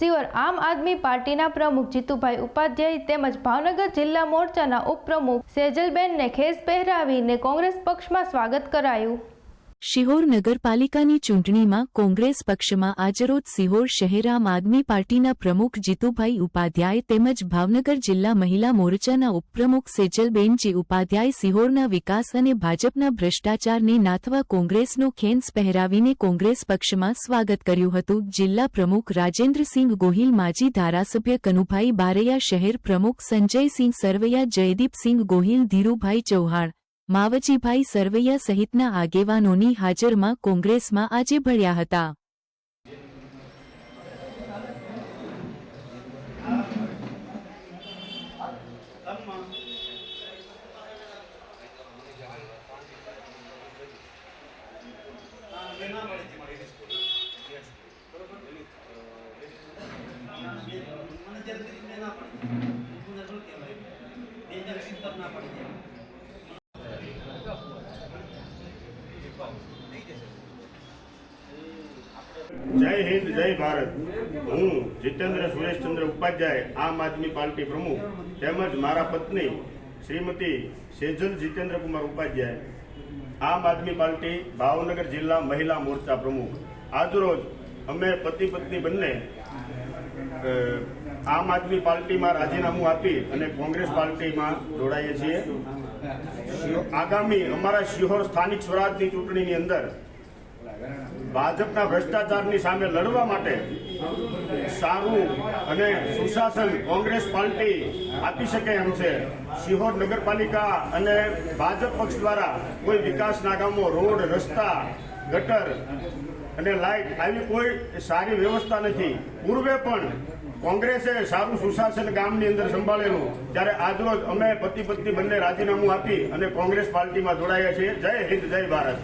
સિયોર આમ આદમી પાર્ટીના પ્રમુખ જીતુભાઈ ઉપાધ્યાય તેમજ ભાવનગર જિલ્લા મોરચાના ઉપપ્રમુખ સેજલબેનને ખેસ પહેરાવીને કોંગ્રેસ પક્ષમાં સ્વાગત કરાયું. શિહોર નગરપાલિકાની ચૂંટણીમાં કોંગ્રેસ પક્ષમાં આજરોજ સિહોર શહેર આમ આદમી પાર્ટીના પ્રમુખ જીતુભાઈ ઉપાધ્યાય તેમજ ભાવનગર જિલ્લા મહિલા મોરચાના ઉપપ્રમુખ સેજલબેનજી ઉપાધ્યાય સિહોરના વિકાસ અને ભાજપના ભ્રષ્ટાચારને નાથવા કોંગ્રેસનો ખેંસ પહેરાવીને કોંગ્રેસ પક્ષમાં સ્વાગત કર્યું હતું. જિલ્લા પ્રમુખ રાજેન્દ્રસિંહ ગોહિલ, માજી ધારાસભ્ય કનુભાઈ બારૈયા, શહેર પ્રમુખ સંજયસિંહ સરવૈયા, જયદીપસિંહ ગોહિલ, ધીરુભાઈ ચૌહાણ માવજીભાઈ સરવૈયા સહિતના આગેવાનોની હાજરમાં કોંગ્રેસમાં આજે ભળ્યા હતા. મને જ્યારે ના પડે કહેવાય ડેન્જર સિસ્ટમ ના પડી જાય જય હિન્દ, જય ભારત. હું જીતેન્દ્ર સુરેશચંદ્ર ઉપાધ્યાય, આમ આદમી પાર્ટી પ્રમુખ, તેમજ મારા પત્ની શ્રીમતી સેજલ જીતેન્દ્ર કુમાર ઉપાધ્યાય. આમ આદમી પાર્ટી ભાવનગર જિલ્લા મહિલા મોરચા પ્રમુખ. આજરોજ અમે પતિ પત્ની બંને આમ આદમી પાર્ટીમાં રાજીનામું આપી અને કોંગ્રેસ પાર્ટીમાં જોડાઈએ છીએ. આગામી અમારા શિહોર સ્થાનિક સ્વરાજની ચૂંટણીની અંદર ભાજપના ભ્રષ્ટાચારની સામે લડવા માટે સારું અને સુશાસન કોંગ્રેસ પાર્ટી આપી શકે એમ છે. શિહોર નગરપાલિકા અને ભાજપ પક્ષ દ્વારા કોઈ વિકાસના કામો રોડ, રસ્તા ગટર અને લાઇટ આવી કોઈ સારી વ્યવસ્થા નથી. પૂર્વે પણ કોંગ્રેસે સારું સુશાસન ગામની અંદર સંભાળેલું. ત્યારે આજરોજ અમે પતિ પત્ની બંને રાજીનામું આપી અને કોંગ્રેસ પાર્ટીમાં જોડાયા છીએ. જય હિન્દ, જય ભારત.